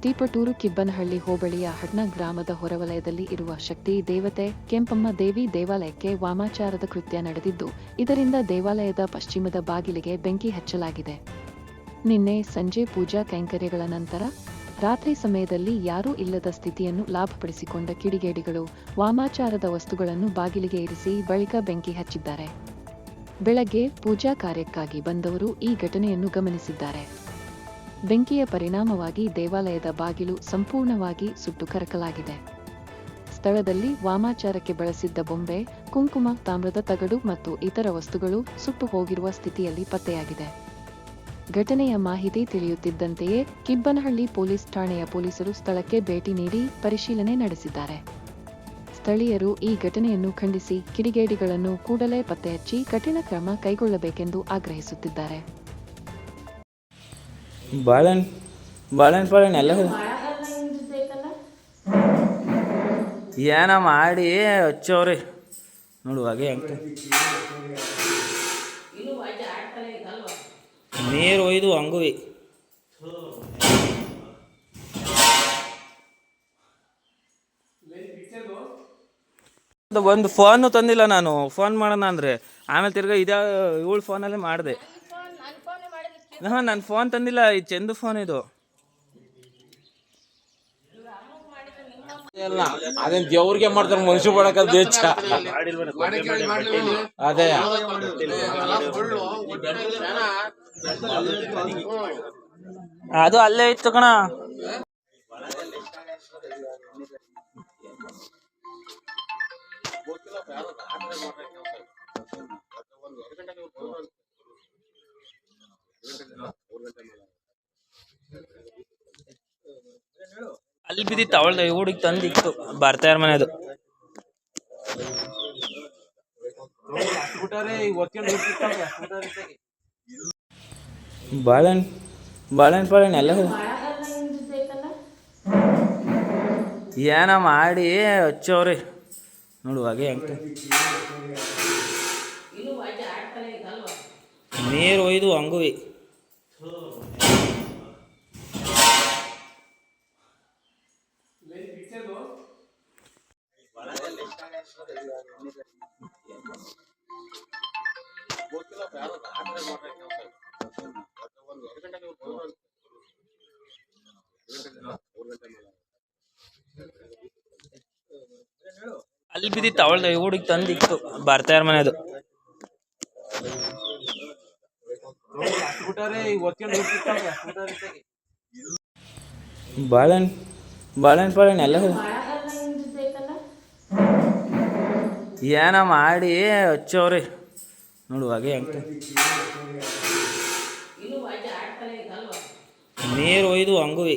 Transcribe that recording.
ತೀಪಟೂರು ಕಿಬ್ಬನಹಳ್ಳಿ ಹೋಬಳಿಯ ಹಡ್ನ ಗ್ರಾಮದ ಹೊರವಲಯದಲ್ಲಿ ಇರುವ ಶಕ್ತಿ ದೇವತೆ ಕೆಂಪಮ್ಮ ದೇವಿ ದೇವಾಲಯಕ್ಕೆ ವಾಮಾಚಾರದ ಕೃತ್ಯ ನಡೆದಿದ್ದು, ಇದರಿಂದ ದೇವಾಲಯದ ಪಶ್ಚಿಮದ ಬಾಗಿಲಿಗೆ ಬೆಂಕಿ ಹಚ್ಚಲಾಗಿದೆ. ನಿನ್ನೆ ಸಂಜೆ ಪೂಜಾ ಕೈಂಕರ್ಯಗಳ ನಂತರ ರಾತ್ರಿ ಸಮಯದಲ್ಲಿ ಯಾರೂ ಇಲ್ಲದ ಸ್ಥಿತಿಯನ್ನು ಲಾಭಪಡಿಸಿಕೊಂಡ ಕಿಡಿಗೇಡಿಗಳು ವಾಮಾಚಾರದ ವಸ್ತುಗಳನ್ನು ಬಾಗಿಲಿಗೆ ಇರಿಸಿ ಬಳಿಕ ಬೆಂಕಿ ಹಚ್ಚಿದ್ದಾರೆ. ಬೆಳಗ್ಗೆ ಪೂಜಾ ಕಾರ್ಯಕ್ಕಾಗಿ ಬಂದವರು ಈ ಘಟನೆಯನ್ನು ಗಮನಿಸಿದ್ದಾರೆ. ಬೆಂಕಿಯ ಪರಿಣಾಮವಾಗಿ ದೇವಾಲಯದ ಬಾಗಿಲು ಸಂಪೂರ್ಣವಾಗಿ ಸುಟ್ಟು ಕರಕಲಾಗಿದೆ. ಸ್ಥಳದಲ್ಲಿ ವಾಮಾಚಾರಕ್ಕೆ ಬಳಸಿದ್ದ ಬೊಂಬೆ, ಕುಂಕುಮ, ತಾಮ್ರದ ತಗಡು ಮತ್ತು ಇತರ ವಸ್ತುಗಳು ಸುಟ್ಟು ಹೋಗಿರುವ ಸ್ಥಿತಿಯಲ್ಲಿ ಪತ್ತೆಯಾಗಿದೆ. ಘಟನೆಯ ಮಾಹಿತಿ ತಿಳಿಯುತ್ತಿದ್ದಂತೆಯೇ ಕಿಬ್ಬನಹಳ್ಳಿ ಪೊಲೀಸ್ ಠಾಣೆಯ ಪೊಲೀಸರು ಸ್ಥಳಕ್ಕೆ ಭೇಟಿ ನೀಡಿ ಪರಿಶೀಲನೆ ನಡೆಸಿದ್ದಾರೆ. ಸ್ಥಳೀಯರು ಈ ಘಟನೆಯನ್ನು ಖಂಡಿಸಿ ಕಿಡಿಗೇಡಿಗಳನ್ನು ಕೂಡಲೇ ಪತ್ತೆಹಚ್ಚಿ ಕಠಿಣ ಕ್ರಮ ಕೈಗೊಳ್ಳಬೇಕೆಂದು ಆಗ್ರಹಿಸುತ್ತಿದ್ದಾರೆ. ಏನ ಮಾಡಿ ಹಚ್ಚವ್ರಿ. ನೋಡುವಾಗೆ ನೀರು ಒಯ್ದು ಹಂಗುವಿ ಒಂದು ಫೋನು ತಂದಿಲ್ಲ ನಾನು. ಫೋನ್ ಮಾಡೋಣ ಅಂದರೆ. ಆಮೇಲೆ ತಿರ್ಗಾ ಇದೇ ಇವಳು ಫೋನಲ್ಲೇ ಮಾಡಿದೆ. ಹಾಂ ನಾನು ಫೋನ್ ತಂದಿಲ್ಲ. ಈ ಚೆಂದ ಫೋನ್ ಇದು. ಅದೇನ್ ದೇವ್ರಿಗೆ ಮಾಡ್ತಾರೆ ಮನುಷ್ಯ ಮಾಡಕ್ಕದ್ದು ದೇಚ ಅದೇ. ಅದು ಅಲ್ಲೇ ಇತ್ತು ಕಣ. ಅಲ್ಲಿ ಬಿದ್ದಿತ್ತು, ಅವಳ್ದು ಹುಡುಗಿ ತಂದಿತ್ತು ಮನೆ ಅದು ಬಾಳೆಹಣ್ಣು ಬಾಳೆಹಣ್ಣು ಪಾಳೆಹಣ್ಣು ಎಲ್ಲ ಏನ ಮಾಡಿ ಹಚ್ಚವ್ರಿ. ನೋಡುವಾಗೆ ಹಾಗೆ ನೀರು ಒಯ್ದು, ಹಂಗುವಿ. ಅಲ್ಲಿ ಬಿದ್ದಿತ್ತು ಅವಳ್ದು ಹುಡುಗಿ ತಂದಿತ್ತು ಬರ್ತಾರ ಮನೆದು. ಬಾಳೆಹಣ್ಣು ಬಾಳೆಹಣ್ಣು ಪಾಳೆಹಣ್ಣು ಎಲ್ಲ ಏನ ಮಾಡಿ ಹಚ್ಚೋರಿ ನೋಡು ಹಾಗೆ ಅಂತ. ನೀರು ಒಯ್ದು ಹಂಗುವಿ